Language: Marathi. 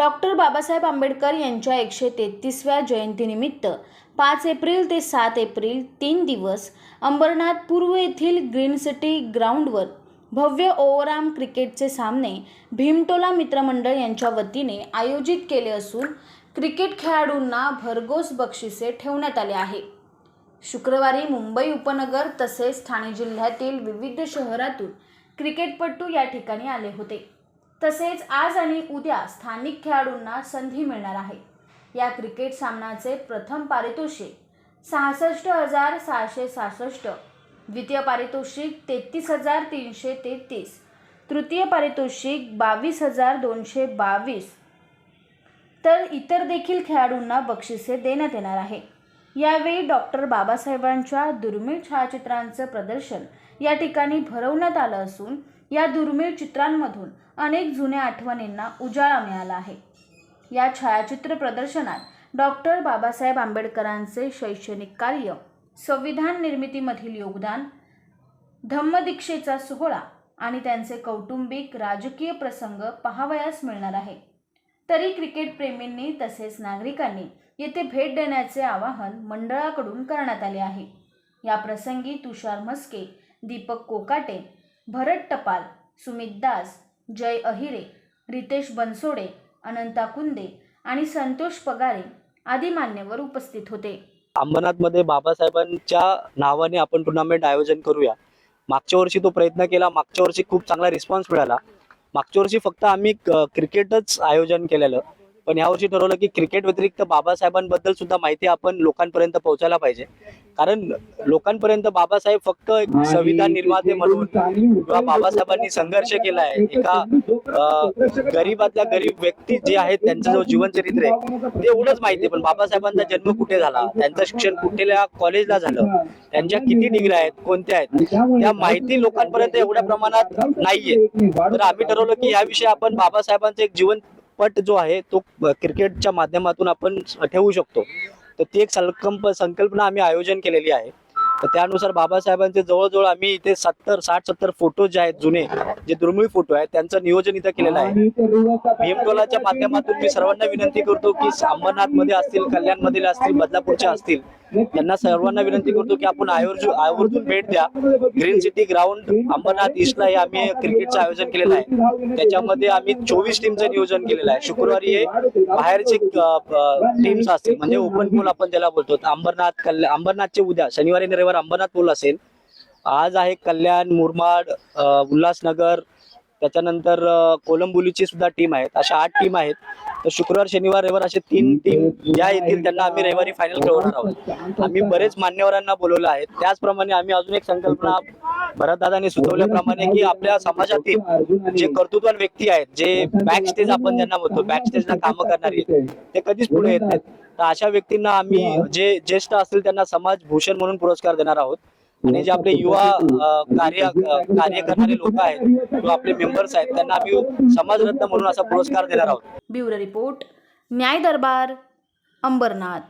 डॉक्टर बाबासाहेब आंबेडकर यांच्या एकशे तेहतीसव्या जयंतीनिमित्त पाच एप्रिल ते सात एप्रिल तीन दिवस अंबरनाथ पूर्व येथील ग्रीन सिटी ग्राउंडवर भव्य ओव्हरआर्म क्रिकेटचे सामने भीमटोला मित्रमंडळ यांच्या वतीने आयोजित केले असून क्रिकेट खेळाडूंना भरघोस बक्षिसे ठेवण्यात आले आहे. शुक्रवारी मुंबई उपनगर तसेच ठाणे जिल्ह्यातील विविध शहरातून क्रिकेटपटू या ठिकाणी आले होते. तसेच आज आणि उद्या स्थानिक खेळाडूंना संधी मिळणार आहे. या क्रिकेट सामन्याचे प्रथम पारितोषिक सहासष्ट हजार सहाशे सहासष्ट द्वितीय पारितोषिक तेहतीस हजार तीनशे तेहतीस तृतीय पारितोषिक बावीस हजार दोनशे बावीस. तर इतर देखील खेळाडूंना बक्षिसे देण्यात येणार आहे. यावेळी डॉक्टर बाबासाहेबांच्या दुर्मिळ छायाचित्रांचं प्रदर्शन या ठिकाणी भरवण्यात आलं असून या दुर्मिळ चित्रांमधून अनेक जुन्या आठवणींना उजाळा मिळाला आहे. या छायाचित्र प्रदर्शनात डॉक्टर बाबासाहेब आंबेडकरांचे शैक्षणिक कार्य संविधान निर्मितीमधील योगदान धम्मदीक्षेचा सोहळा आणि त्यांचे कौटुंबिक राजकीय प्रसंग पाहावयास मिळणार आहे. तरी क्रिकेट प्रेमींनी तसेच नागरिकांनी येथे भेट देण्याचे आवाहन मंडळाकडून करण्यात आले आहे. या प्रसंगी तुषार म्हस्के दीपक कोकाटे भरत टपाल सुमित दास जय अहिरे रितेश बनसोडे अनंता कुंदे आणि संतोष पगारे आदी मान्यवर उपस्थित होते. अंबरनाथमध्ये बाबासाहेबांच्या नावाने आपण टुर्नामेंट आयोजन करूया. मागच्या वर्षी तो प्रयत्न केला मागच्या वर्षी खूप चांगला रिस्पॉन्स मिळाला. मागच्या वर्षी फक्त आम्ही क्रिकेटच आयोजन केलेलं. पण यावर्षी ठरवलं की क्रिकेट व्यतिरिक्त बाबासाहेबांबद्दल सुद्धा माहिती आपण लोकांपर्यंत पोहोचायला पाहिजे. कारण लोकांपर्यंत बाबासाहेब फक्त एक संविधान निर्माते म्हणून किंवा बाबासाहेबांनी संघर्ष केला आहे. एका गरीबातल्या गरीब व्यक्ती जे आहेत त्यांचं जो जीवनचरित्र आहे ते एवढंच माहिती आहे. पण बाबासाहेबांचा जन्म कुठे झाला? त्यांचं शिक्षण कुठल्या कॉलेजला झालं? त्यांच्या किती डिग्री आहेत? कोणत्या आहेत? त्या माहिती लोकांपर्यंत एवढ्या प्रमाणात नाहीये. तर आम्ही ठरवलं की याविषयी आपण बाबासाहेबांचा एक पट जो आहे तो क्रिकेटच्या माध्यमातून आपण ठेवू शकतो. तर ती एक संकल्प संकल्पना आम्ही आयोजन केलेली आहे. तर त्यानुसार बाबासाहेबांचे जवळजवळ आम्ही इथे सत्तर साठ सत्तर फोटो जे आहेत जुने जे दुर्मिळ फोटो आहेत त्यांचं नियोजन इथं केलेलं आहे. भीमटोलाच्या माध्यमातून मी सर्वांना विनंती करतो की अंबरनाथमध्ये असतील कल्याणमध्ये असतील बदलापूरचे असतील त्यांना सर्वांना विनंती करतो की आपण आवर्जून आवर्जून भेट द्या. ग्रीन सिटी ग्राउंड अंबरनाथ ईस्टला हे आम्ही क्रिकेटचं आयोजन केलेलं आहे. त्याच्यामध्ये आम्ही चोवीस टीमचं नियोजन केलेलं आहे. शुक्रवारी हे बाहेरचे टीम्स असतील म्हणजे ओपन पोल आपण ज्याला बोलतो अंबरनाथ कल्याण अंबरनाथचे उद्या शनिवारी रविवार अंबरनाथ पोल असेल. आज आहे कल्याण मुरमाड उल्हासनगर त्याच्यानंतर कोलंबोलीची सुद्धा टीम आहेत. अशा आठ टीम आहेत. तर शुक्रवार शनिवार रविवार असे तीन टीम ज्या येतील त्यांना आम्ही रविवारी फायनल खेळवणार आहोत. आम्ही बरेच मान्यवरांना बोलवलं आहे. त्याचप्रमाणे आम्ही अजून एक संकल्पना भरतदादांनी सुचवल्याप्रमाणे की आपल्या समाजातील जे कर्तृत्वान व्यक्ती आहेत जे बॅक स्टेज आपण ज्यांना म्हणतो बॅक स्टेजला कामं करणारी ते कधीच पुढे येत नाहीत. तर अशा व्यक्तींना आम्ही जे ज्येष्ठ असतील त्यांना समाज भूषण म्हणून पुरस्कार देणार आहोत. आणि जे आपले युवा अ, कार्य कार्य करणारे लोक आहेत किंवा आपले मेंबर्स आहेत त्यांना आम्ही समाजरत्न म्हणून असा पुरस्कार देणार आहोत. ब्युरो रिपोर्ट न्याय दरबार अंबरनाथ.